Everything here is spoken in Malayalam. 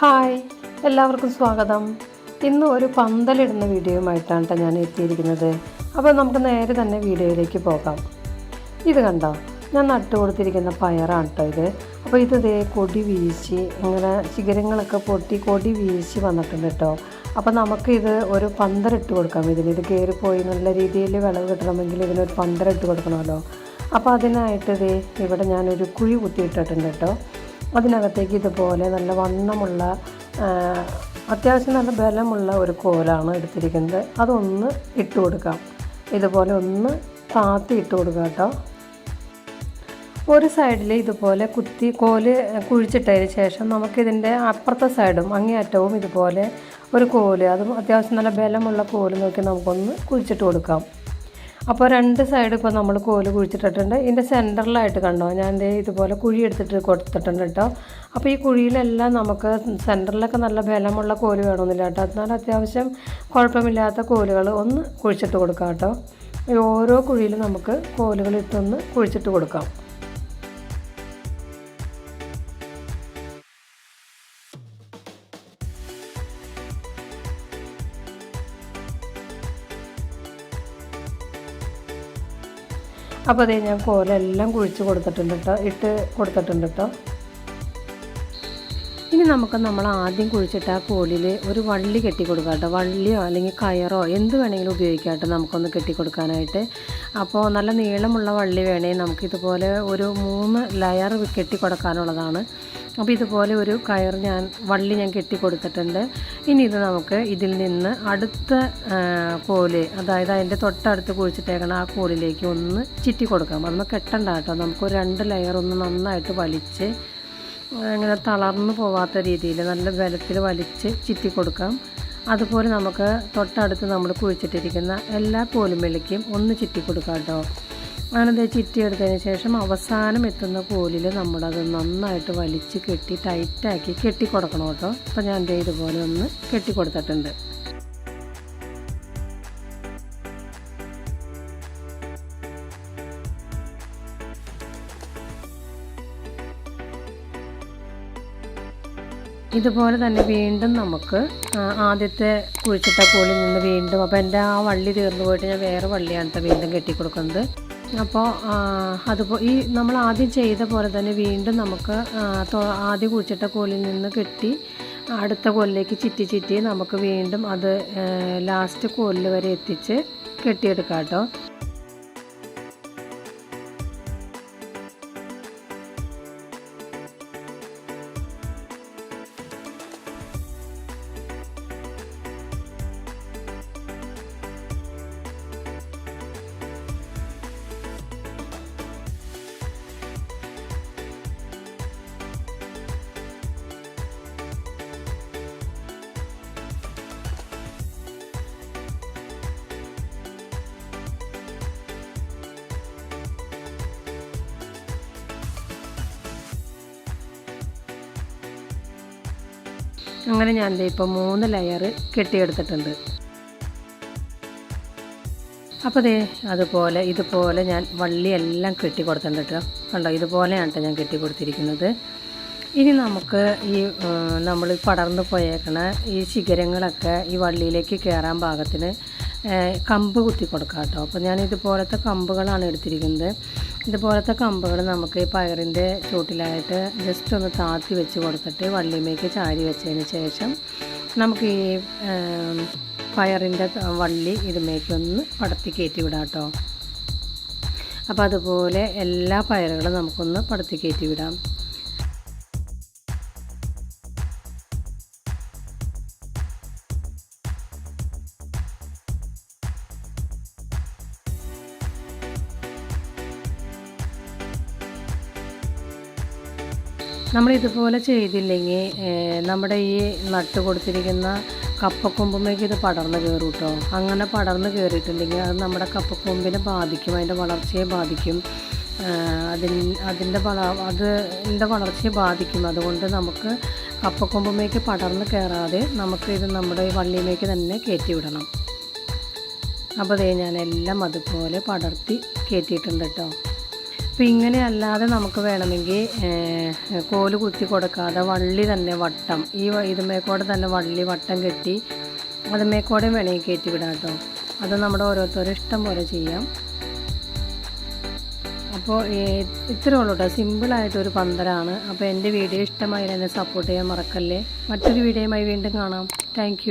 ഹായ് എല്ലാവർക്കും സ്വാഗതം. ഇന്ന് ഒരു പന്തലിടുന്ന വീഡിയോയുമായിട്ടാണ് കേട്ടോ ഞാൻ എത്തിയിരിക്കുന്നത്. അപ്പോൾ നമുക്ക് നേരെ തന്നെ വീഡിയോയിലേക്ക് പോകാം. ഇത് കണ്ടോ? ഞാൻ നട്ടു കൊടുത്തിരിക്കുന്ന പയറാണ് കേട്ടോ ഇത്. അപ്പോൾ ഇത് ദേ കൊടി വീശി ഇങ്ങനെ ശിഖരങ്ങളൊക്കെ പൊട്ടി കൊടി വീശി വന്നിട്ടുണ്ട് കേട്ടോ അപ്പോൾ നമുക്കിത് ഒരു പന്തലിട്ട് കൊടുക്കാം ഇതിന്. ഇത് കയറിപ്പോയി നല്ല രീതിയിൽ വിളവ് കിട്ടണമെങ്കിൽ ഇതിനൊരു പന്തലിട്ട് കൊടുക്കണമല്ലോ. അപ്പോൾ അതിനായിട്ട് ദേ ഇവിടെ ഞാനൊരു കുഴി കുത്തിയിട്ടിട്ടുണ്ട് കേട്ടോ അതിനകത്തേക്ക് ഇതുപോലെ നല്ല വണ്ണമുള്ള അത്യാവശ്യം നല്ല ബലമുള്ള ഒരു കോലാണ് എടുത്തിരിക്കുന്നത്. അതൊന്ന് ഇട്ട് കൊടുക്കാം. ഇതുപോലെ ഒന്ന് താത്തി ഇട്ട് കൊടുക്കാം കേട്ടോ. ഒരു സൈഡിൽ ഇതുപോലെ കുത്തി കോൽ കുഴിച്ചിട്ടതിന് ശേഷം നമുക്കിതിന്റെ അപ്പുറത്തെ സൈഡും അങ്ങേയറ്റവും ഇതുപോലെ ഒരു കോൽ അതും അത്യാവശ്യം നല്ല ബലമുള്ള കോൽ നോക്കി നമുക്കൊന്ന് കുഴിച്ചിട്ട് കൊടുക്കാം. അപ്പോൾ രണ്ട് സൈഡ് ഇപ്പോൾ നമ്മൾ കോൽ കുഴിച്ചിട്ടിട്ടുണ്ട്. ഇതിന്റെ സെന്ററിലായിട്ട് കണ്ടോ? ഞാൻ ദേ ഇതുപോലെ കുഴി എടുത്തിട്ട് കൊടുത്തിട്ടുണ്ട് കേട്ടോ. അപ്പോൾ ഈ കുഴിയിലെല്ലാം നമുക്ക് സെന്ററിലൊക്കെ നല്ല ബലമുള്ള കോൽ വേണമെന്നില്ല കേട്ടോ. എന്നാൽ അത്യാവശ്യം കുഴപ്പമില്ലാത്ത കോലുകൾ ഒന്ന് കുഴിച്ചിട്ട് കൊടുക്കാം കേട്ടോ. ഓരോ കുഴിയിലും നമുക്ക് കോലുകൾ ഇട്ടൊന്ന് കുഴിച്ചിട്ട് കൊടുക്കാം. അപ്പോൾ അതേ ഞാൻ കോലെല്ലാം കുഴിച്ച് കൊടുത്തിട്ടുണ്ട് കേട്ടോ ഇട്ട് കൊടുത്തിട്ടുണ്ട് കേട്ടോ ഇനി നമുക്ക് നമ്മൾ ആദ്യം കുഴിച്ചിട്ട് ആ കോലിൽ ഒരു വള്ളി കെട്ടി കൊടുക്കാം കേട്ടോ. വള്ളിയോ അല്ലെങ്കിൽ കയറോ എന്ത് വേണമെങ്കിലും ഉപയോഗിക്കാം കേട്ടോ നമുക്കൊന്ന് കെട്ടി കൊടുക്കാനായിട്ട് അപ്പോൾ നല്ല നീളമുള്ള വള്ളി വേണേ നമുക്കിതുപോലെ ഒരു മൂന്ന് ലെയർ കെട്ടി കൊടുക്കാനുള്ളതാണ് അപ്പോൾ ഇതുപോലെ ഒരു കയർ ഞാൻ വള്ളി ഞാൻ കെട്ടി കൊടുത്തിട്ടുണ്ട് ഇനി ഇത് നമുക്ക് ഇതിൽ നിന്ന് അടുത്ത കോലി അതായത് അതിന്റെ തൊട്ടടുത്ത് കുഴിച്ചിട്ടേക്കണ ആ കോലിലേക്ക് ഒന്ന് ചിറ്റി കൊടുക്കാം. അതൊന്ന് കെട്ടണ്ട കേട്ടോ. നമുക്ക് രണ്ട് ലെയർ ഒന്ന് നന്നായിട്ട് വലിച്ച് അങ്ങനെ തളർന്നു പോവാത്ത രീതിയിൽ നല്ല ബലത്തിൽ വലിച്ച് ചിറ്റി കൊടുക്കാം. അതുപോലെ നമുക്ക് തൊട്ടടുത്ത് നമ്മൾ കുഴിച്ചിട്ടിരിക്കുന്ന എല്ലാ കോലുമെല്ലിക്കും ഒന്ന് ചിറ്റി കൊടുക്കാം കേട്ടോ. അങ്ങനെ ചിറ്റി എടുത്തതിന് ശേഷം അവസാനം എത്തുന്ന കോലിൽ നമ്മളത് നന്നായിട്ട് വലിച്ച് കെട്ടി ടൈറ്റാക്കി കെട്ടി കൊടുക്കണം കേട്ടോ. അപ്പോൾ ഞാൻ ദേ ഇതുപോലെ ഒന്ന് കെട്ടി കൊടുത്തിട്ടുണ്ട് ഇതുപോലെ തന്നെ വീണ്ടും നമുക്ക് ആദ്യത്തെ കുഴിച്ചിട്ട കോലിൽ നിന്ന് വീണ്ടും അപ്പോൾ എന്റെ ആ വള്ളി തീർന്നു പോയിട്ട് ഞാൻ വേറെ വള്ളിയാണ് വീണ്ടും വീണ്ടും കെട്ടിക്കൊടുക്കുന്നത്. അപ്പോൾ അതുപോലെ ഈ നമ്മൾ ആദ്യം ചെയ്ത പോലെ തന്നെ വീണ്ടും നമുക്ക് ആദ്യം കുഴിച്ചിട്ട കോലിൽ നിന്ന് കെട്ടി അടുത്ത കോലിലേക്ക് ചിറ്റി ചിറ്റി നമുക്ക് വീണ്ടും അത് ലാസ്റ്റ് കോലിൽ വരെ എത്തിച്ച് കെട്ടിയെടുക്കാം കേട്ടോ അങ്ങനെ ഞാൻ ദേ ഇപ്പോൾ മൂന്ന് ലെയർ കെട്ടിയെടുത്തിട്ടുണ്ട്. അപ്പോൾ ദേ അതുപോലെ ഇതുപോലെ ഞാൻ വള്ളിയെല്ലാം കെട്ടി കൊടുത്തിട്ടുണ്ട് കേട്ടോ. കണ്ടോ ഇതുപോലെയാണ് കേട്ടോ ഞാൻ കെട്ടി കൊടുത്തിരിക്കുന്നത് ഇനി നമുക്ക് ഈ നമ്മൾ പടർന്നു പോയേക്കണ ഈ ശിഖരങ്ങളൊക്കെ ഈ വള്ളിയിലേക്ക് കയറാൻ പാകത്തിന് കമ്പ് കുത്തി കൊടുക്കാം കേട്ടോ. അപ്പോൾ ഞാൻ ഇതുപോലത്തെ കമ്പുകളാണ് എടുത്തിരിക്കുന്നത്. ഇതുപോലത്തെ കമ്പുകൾ നമുക്ക് ഈ പയറിന്റെ ചൂട്ടിലായിട്ട് ജസ്റ്റ് ഒന്ന് താത്തി വെച്ച് കൊടുത്തിട്ട് വള്ളിമേക്ക് ചാരി വെച്ചതിന് ശേഷം നമുക്ക് ഈ പയറിന്റെ വള്ളി ഇതുമേക്ക് ഒന്ന് പടത്തി കയറ്റി വിടാം കേട്ടോ. അപ്പോൾ അതുപോലെ എല്ലാ പയറുകളും നമുക്കൊന്ന് പടത്തി കയറ്റി വിടാം. നമ്മൾ ഇതുപോലെ ചെയ്തില്ലെങ്കിൽ നമ്മുടെ ഈ നട്ട് കൊടുത്തിരിക്കുന്ന കപ്പക്കൊമ്പുമേക്ക് ഇത് പടർന്ന് കയറും കേട്ടോ അങ്ങനെ പടർന്ന് കയറിയിട്ടുണ്ടെങ്കിൽ അത് നമ്മുടെ കപ്പക്കൊമ്പിനെ ബാധിക്കും അതിന്റെ വളർച്ചയെ ബാധിക്കും. അതിന് അതിൻ അതിന്റെ വള അതിന്റെ വളർച്ചയെ ബാധിക്കും. അതുകൊണ്ട് നമുക്ക് കപ്പക്കൊമ്പുമേക്ക് പടർന്ന് കയറാതെ നമുക്ക് ഇത് നമ്മുടെ വള്ളിയിലേക്ക് തന്നെ കയറ്റി വിടണം അപ്പോൾ അതേ ഞാൻ എല്ലാം അതുപോലെ പടർത്തി കയറ്റിയിട്ടുണ്ട് കേട്ടോ അപ്പോൾ ഇങ്ങനെ അല്ലാതെ നമുക്ക് വേണമെങ്കിൽ കോൽ കുത്തി കൊടുക്കാതെ വള്ളി തന്നെ വട്ടം ഈ ഇതുമേക്കൂടെ തന്നെ വള്ളി വട്ടം കെട്ടി അതുമേക്കൂടെ വേണമെങ്കിൽ കയറ്റി വിടാം കേട്ടോ. അത് നമ്മുടെ ഓരോരുത്തരും ഇഷ്ടം പോലെ ചെയ്യാം. അപ്പോൾ ഇത്രയേ ഉള്ളൂ കേട്ടോ. സിമ്പിളായിട്ടൊരു പന്തലാണ്. അപ്പോൾ എന്റെ വീഡിയോ ഇഷ്ടമായി എന്നെ സപ്പോർട്ട് ചെയ്യാൻ മറക്കല്ലേ. മറ്റൊരു വീഡിയോയുമായി വീണ്ടും കാണാം. താങ്ക്